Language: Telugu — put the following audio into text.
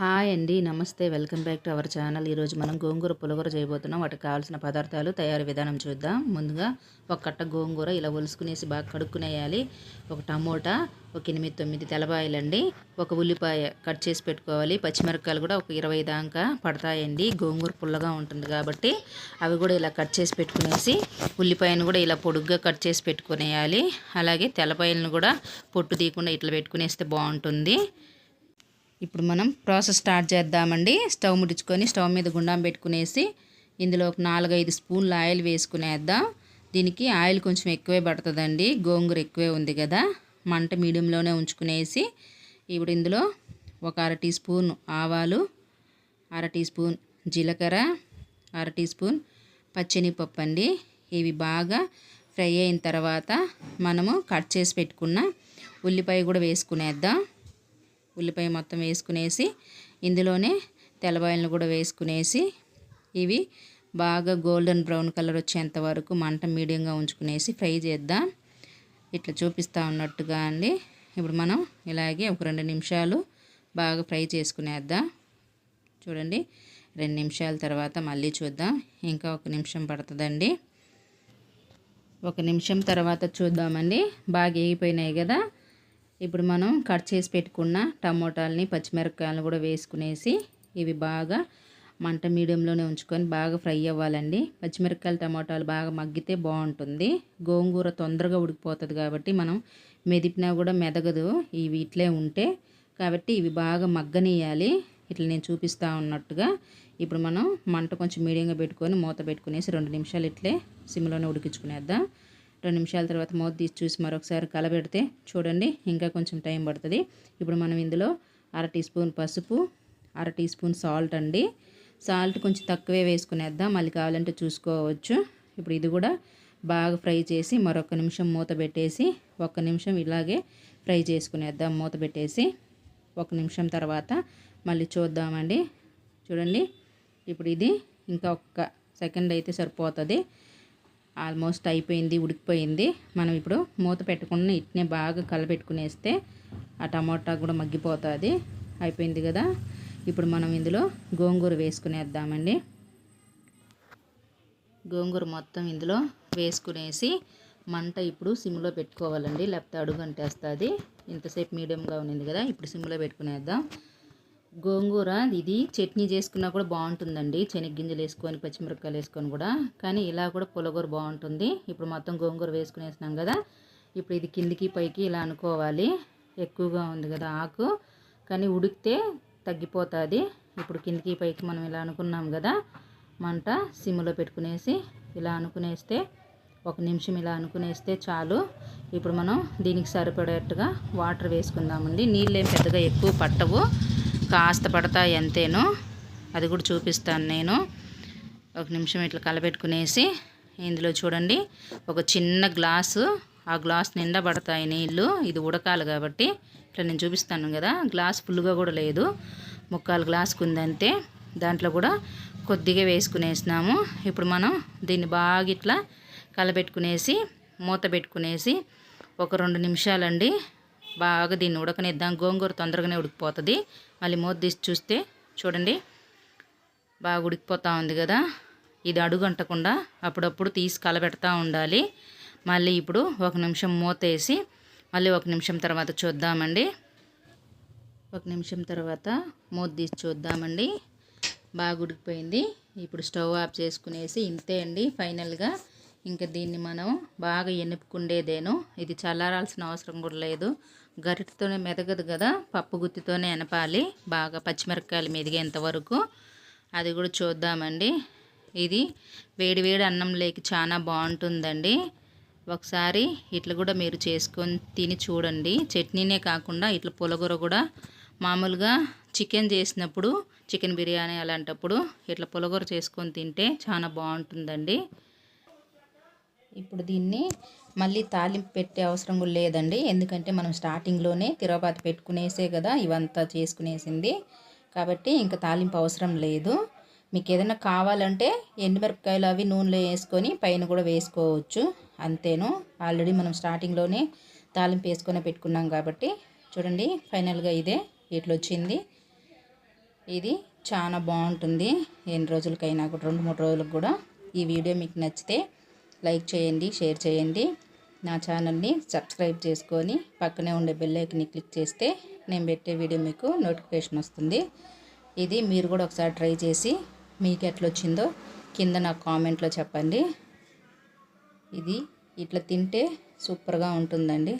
హాయ్ అండి. నమస్తే. Welcome back to our channel. ఈరోజు మనం గోంగూర పులగూర చేయబోతున్నాం. వాటికి కావాల్సిన పదార్థాలు తయారీ విధానం చూద్దాం. ముందుగా ఒక కట్ట గోంగూర ఇలా ఒలుసుకునేసి బాగా కడుక్కునేయాలి. ఒక టమోటా ఒక ఎనిమిది తొమ్మిది తెలబాయలండి ఒక ఉల్లిపాయ కట్ చేసి పెట్టుకోవాలి. పచ్చిమిరపకాయలు కూడా ఒక ఇరవై దాకా పడతాయండి. గోంగూర పుల్లగా ఉంటుంది కాబట్టి అవి కూడా ఇలా కట్ చేసి పెట్టుకునేసి ఉల్లిపాయను కూడా ఇలా పొడుగ్గా కట్ చేసి పెట్టుకునేయాలి. అలాగే తెల్లపాయలను కూడా పొట్టు తీయకుండా ఇట్లా పెట్టుకునేస్తే బాగుంటుంది. ఇప్పుడు మనం ప్రాసెస్ స్టార్ట్ చేద్దామండి. స్టవ్ ముడుచుకొని స్టవ్ మీద గుండం పెట్టుకునేసి ఇందులో ఒక నాలుగైదు స్పూన్లు ఆయిల్ వేసుకునేద్దాం. దీనికి ఆయిల్ కొంచెం ఎక్కువే పడుతుందండి. గోంగూర ఎక్కువే ఉంది కదా. మంట మీడియంలోనే ఉంచుకునేసి ఇప్పుడు ఇందులో ఒక అర టీ స్పూన్ ఆవాలు అర టీ స్పూన్ జీలకర్ర అర టీ స్పూన్ పచ్చనిపప్పు అండి ఇవి బాగా ఫ్రై అయిన తర్వాత మనము కట్ చేసి పెట్టుకున్న ఉల్లిపాయ కూడా వేసుకునేద్దాం. ఉల్లిపాయ మొత్తం వేసుకునేసి ఇందులోనే తెల్లబాయలను కూడా వేసుకునేసి ఇవి బాగా గోల్డెన్ బ్రౌన్ కలర్ వచ్చేంత వరకు మంట మీడియంగా ఉంచుకునేసి ఫ్రై చేద్దాం. ఇట్లా చూపిస్తూ ఉన్నట్టుగా అండి. ఇప్పుడు మనం ఇలాగే ఒక రెండు నిమిషాలు బాగా ఫ్రై చేసుకునేద్దాం. చూడండి రెండు నిమిషాల తర్వాత మళ్ళీ చూద్దాం. ఇంకా ఒక నిమిషం పడుతుందండి. ఒక నిమిషం తర్వాత చూద్దామండి. బాగా వేగిపోయినాయి కదా. ఇప్పుడు మనం కట్ చేసి పెట్టుకున్న టమోటాలని పచ్చిమిరపకాయలను కూడా వేసుకునేసి ఇవి బాగా మంట మీడియంలోనే ఉంచుకొని బాగా ఫ్రై అవ్వాలండి. పచ్చిమిరపకాయలు టమోటాలు బాగా మగ్గితే బాగుంటుంది. గోంగూర తొందరగా ఉడికిపోతుంది కాబట్టి మనం మెదిపినా కూడా మెదగదు. ఇవి ఇట్లే ఉంటే కాబట్టి ఇవి బాగా మగ్గనియాలి ఇట్లా నేను చూపిస్తూ ఉన్నట్టుగా ఇప్పుడు మనం మంట కొంచెం మీడియంగా పెట్టుకొని మూత పెట్టుకునేసి రెండు నిమిషాలు ఇట్లే సిమ్లోనే ఉడికించుకునేద్దాం. రెండు నిమిషాల తర్వాత మూత తీసి చూసి మరొకసారి కలబెడితే చూడండి ఇంకా కొంచెం టైం పడుతుంది. ఇప్పుడు మనం ఇందులో అర టీ స్పూన్ పసుపు అర టీ స్పూన్ సాల్ట్ అండి. సాల్ట్ కొంచెం తక్కువే వేసుకునేద్దాం మళ్ళీ కావాలంటే చూసుకోవచ్చు. ఇప్పుడు ఇది కూడా బాగా ఫ్రై చేసి మరొక నిమిషం మూత పెట్టేసి ఒక నిమిషం ఇలాగే ఫ్రై చేసుకునేద్దాం మూత పెట్టేసి. ఒక నిమిషం తర్వాత మళ్ళీ చూద్దామండి. చూడండి ఇప్పుడు ఇది ఇంకా ఒక్క సెకండ్ అయితే సరిపోతుంది. ఆల్మోస్ట్ అయిపోయింది ఉడికిపోయింది. మనం ఇప్పుడు మూత పెట్టకుండా ఇట్నే బాగా కలపెట్టుకునేస్తే ఆ టమాటా కూడా మగ్గిపోతుంది. అయిపోయింది కదా. ఇప్పుడు మనం ఇందులో గోంగూర వేసుకునేద్దామండి. గోంగూర మొత్తం ఇందులో వేసుకునేసి మంట ఇప్పుడు సిమ్లో పెట్టుకోవాలండి. లేకపోతే అడుగు అంటేస్తుంది. ఇంతసేపు మీడియంగా ఉన్నింది కదా. ఇప్పుడు సిమ్లో పెట్టుకునేద్దాం. గోంగూర ఇది చట్నీ చేసుకున్నా కూడా బాగుంటుందండి. శనగ్గింజలు వేసుకొని పచ్చిమిరపకాయలు వేసుకొని కూడా. కానీ ఇలా కూడా పులగూర బాగుంటుంది. ఇప్పుడు మొత్తం గోంగూర వేసుకునేసినాం కదా. ఇప్పుడు ఇది కిందికి పైకి ఇలా అనుకోవాలి. ఎక్కువగా ఉంది కదా ఆకు. కానీ ఉడికితే తగ్గిపోతుంది. ఇప్పుడు కిందికి పైకి మనం ఇలా అనుకున్నాం కదా. మంట సిమ్లో పెట్టుకునేసి ఇలా అనుకునేస్తే ఒక నిమిషం ఇలా అనుకునేస్తే చాలు. ఇప్పుడు మనం దీనికి సరిపడేట్టుగా వాటర్ వేసుకుందామండి. నీళ్ళు ఏం పెద్దగా ఎక్కువ పట్టవు. కాస్త పడతాయి అంతేను అది కూడా చూపిస్తాను నేను. ఒక నిమిషం ఇట్లా కలబెట్టుకునేసి ఇందులో చూడండి ఒక చిన్న గ్లాసు ఆ గ్లాస్ నిండా పడతాయి నీళ్ళు. ఇది ఉడకాలి కాబట్టి ఇట్లా నేను చూపిస్తాను కదా గ్లాస్ ఫుల్గా కూడా లేదు. ముక్కాలు గ్లాసుకు ఉందంతే దాంట్లో కూడా కొద్దిగా వేసుకునేసినాము. ఇప్పుడు మనం దీన్ని బాగా ఇట్లా కలబెట్టుకునేసి మూత పెట్టుకునేసి ఒక రెండు నిమిషాలండి. బాగా దీన్ని ఉడకనిద్దాం. గోంగూర తొందరగానే ఉడికిపోతుంది. మళ్ళీ మూత తీసి చూస్తే చూడండి. బాగా ఉడికిపోతూ ఉంది కదా. ఇది అడుగంటకుండా అప్పుడప్పుడు తీసి కలబెడతా ఉండాలి. మళ్ళీ ఇప్పుడు ఒక నిమిషం మూత వేసి మళ్ళీ ఒక నిమిషం తర్వాత చూద్దామండి. ఒక నిమిషం తర్వాత మూత తీసి చూద్దామండి. బాగా ఉడికిపోయింది. ఇప్పుడు స్టవ్ ఆఫ్ చేసుకునేసి ఇంతే అండి ఫైనల్గా. ఇంకా దీన్ని మనం బాగా ఎనుపుకుండేదేను. ఇది చల్లారాల్సిన అవసరం కూడా లేదు. గరిటతోనే మెదగదు కదా పప్పు గుత్తితోనే ఎనపాలి. బాగా పచ్చిమిరపకాయలు మెదిగేంత వరకు అది కూడా చూద్దామండి. ఇది వేడి వేడి అన్నం లేకి చాలా బాగుంటుందండి. ఒకసారి ఇట్లా కూడా మీరు చేసుకొని తిని చూడండి. చట్నీనే కాకుండా ఇట్లా పులగూర కూడా మామూలుగా చికెన్ చేసినప్పుడు చికెన్ బిర్యానీ అలాంటప్పుడు ఇట్లా పులగూర చేసుకొని తింటే చాలా బాగుంటుందండి. ఇప్పుడు దీన్ని మళ్ళీ తాలింపు పెట్టే అవసరం కూడా లేదండి. ఎందుకంటే మనం స్టార్టింగ్లోనే తిరగబాతి పెట్టుకునేసే కదా ఇవంతా చేసుకునేసింది. కాబట్టి ఇంకా తాలింపు అవసరం లేదు. మీకు ఏదైనా కావాలంటే ఎండుమిరపకాయలు అవి నూనెలో వేసుకొని పైన కూడా వేసుకోవచ్చు. అంతేను. ఆల్రెడీ మనం స్టార్టింగ్లోనే తాలింపు వేసుకొని పెట్టుకున్నాం కాబట్టి. చూడండి ఫైనల్గా ఇదే ఇట్లా వచ్చింది ఇది చాలా బాగుంటుంది. ఎన్ని రోజులకైనా కూడా రెండు మూడు రోజులకు కూడా ఈ వీడియో మీకు నచ్చితే లైక్ చేయండి షేర్ చేయండి. నా ఛానల్ని సబ్స్క్రైబ్ చేసుకొని పక్కనే ఉండే బెల్ క్లిక్ చేస్తే నేను పెట్టే వీడియో మీకు నోటిఫికేషన్ వస్తుంది. ఇది మీరు కూడా ఒకసారి ట్రై చేసి మీకు ఎట్లా వచ్చిందో కింద నాకు కామెంట్లో చెప్పండి. ఇది ఇట్లా తింటే సూపర్గా ఉంటుందండి.